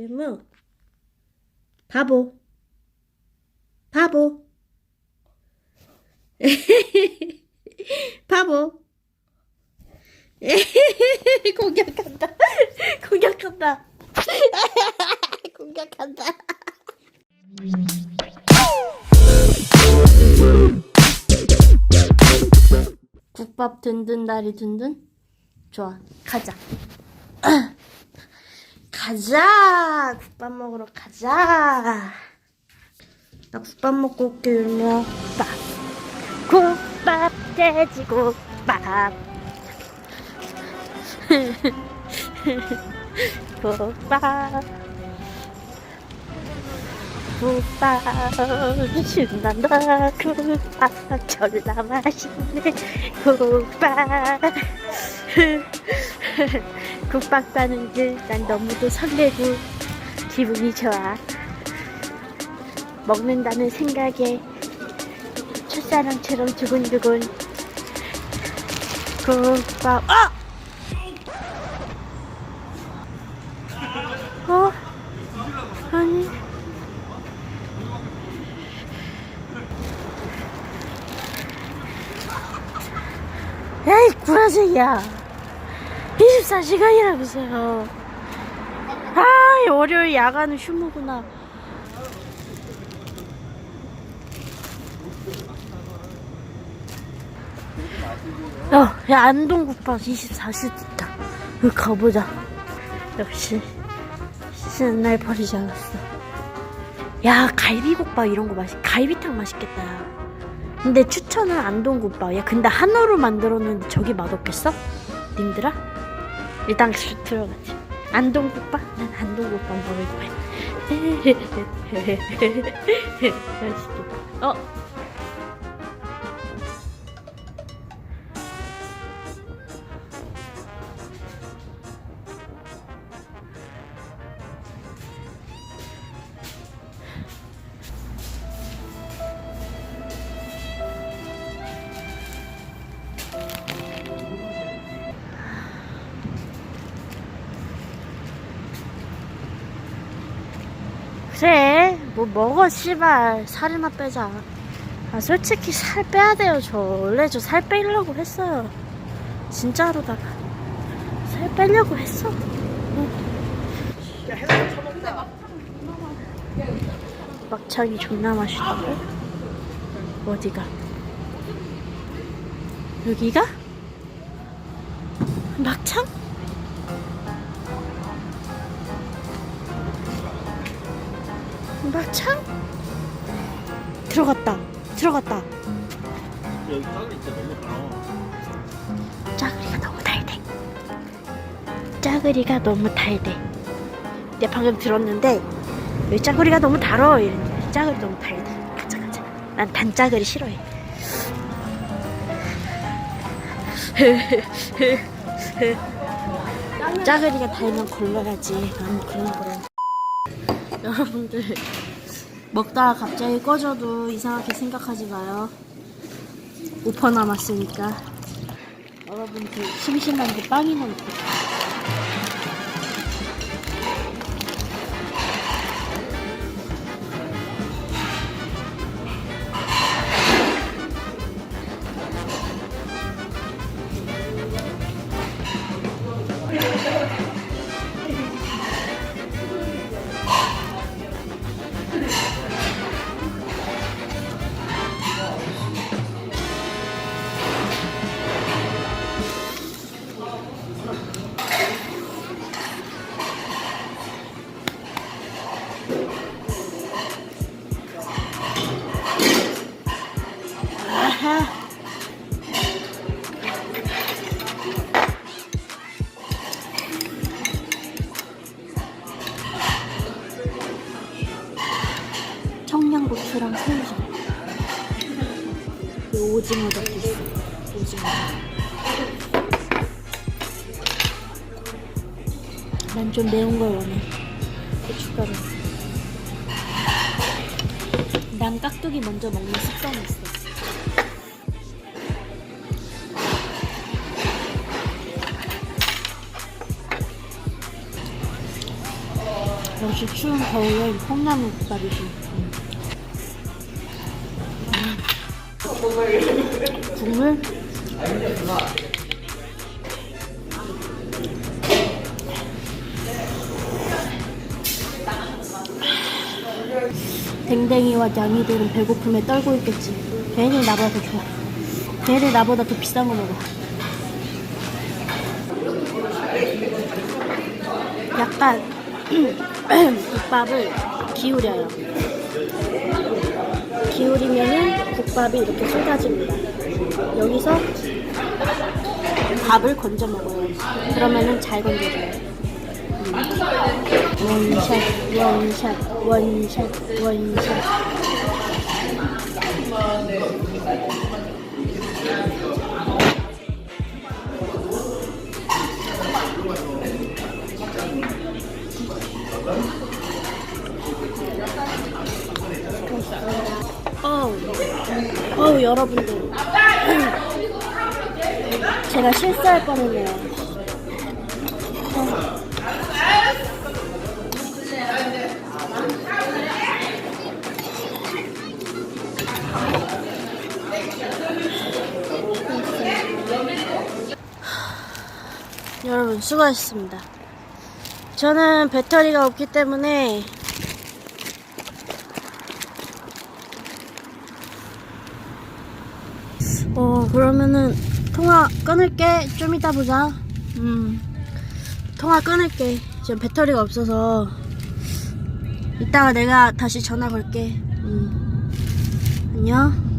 깨무. 바보. 바보. 바보. 공격한다. 공격한다. 공격한다. 국밥 든든 다리 든든. 좋아. 가자. 가자. 국밥 먹으러 가자. 나 국밥 먹고 올게 윤미야. 국밥. 국밥 돼지국밥. 국밥. 국밥 신난다 국밥 졸라 맛있네 국밥 국밥 가는 길 난 너무도 설레고 기분이 좋아. 먹는다는 생각에 첫사랑처럼 두근두근. 국밥. 아! 어? 아니. 에이 구라쟁이야 24시간이라면서요 아 월요일 야간은 휴무구나 야, 야 안동국밥 24시 있다 여기 가보자 역시 쉬는 날 버리지 않았어 야 갈비국밥 이런 거 맛있 갈비탕 맛있겠다 야. 근데 추천은 안동국밥. 야, 근데 한우로 만들었는데 저기 맛없겠어? 님들아? 일단 그- 들어가지. 안동국밥? 난 안동국밥 먹을 거야. 맛있겠다. 어? 뭐 먹어 씨발 살이나 빼자 아 솔직히 살 빼야 돼요 저 원래 저 살 빼려고 했어요 진짜로다가 살 빼려고 했어 응. 막창이 존나 맛있다고? 어디가? 여기가? 막창? 막창? 들어갔다. 들어갔다. 여기 짜글이 진짜 너무 많아. 짜글이가 너무 달대. 짜글이가 너무 달대. 내가 방금 들었는데 여기 짜글이가 너무 달어. 이랬는데 짜글이 너무 달대. 가자 가자. 난 단짜글이 싫어해. 짜글이가 달면 걸러야지. 난 그런 거를. 여러분들 먹다가 갑자기 꺼져도 이상하게 생각하지 마요. 5% 남았으니까. 여러분들 심심한데 빵이나 먹고 고추랑 새우젓 그리고 오징어도 있어. 오징어. 난 좀 매운 걸 원해. 고춧가루 난 깍두기 먼저 먹는 습관이 있어. 와 역시 추운 겨울엔 콩나물 국밥이지. 음. 국물? 댕댕이와 냥이들은 배고픔에 떨고 있겠지. 걔네들 나보다 더 좋아. 걔네들 나보다 더 비싼 거 먹어. 약간 국밥을 기울여요. 기울이면은 국밥이 이렇게 쏟아집니다. 여기서 밥을 건져 먹어요. 그러면은 잘 건져져요. 음. 원샷, 원샷, 원샷, 원샷. 어우, 어우, 여러분들. 제가 실수할 뻔했네요. 어. 여러분 수고하셨습니다. 저는 배터리가 없기 때문에 어 그러면은 통화 끊을게. 좀 이따 보자. 음. 통화 끊을게. 지금 배터리가 없어서. 이따가 내가 다시 전화 걸게. 음. 안녕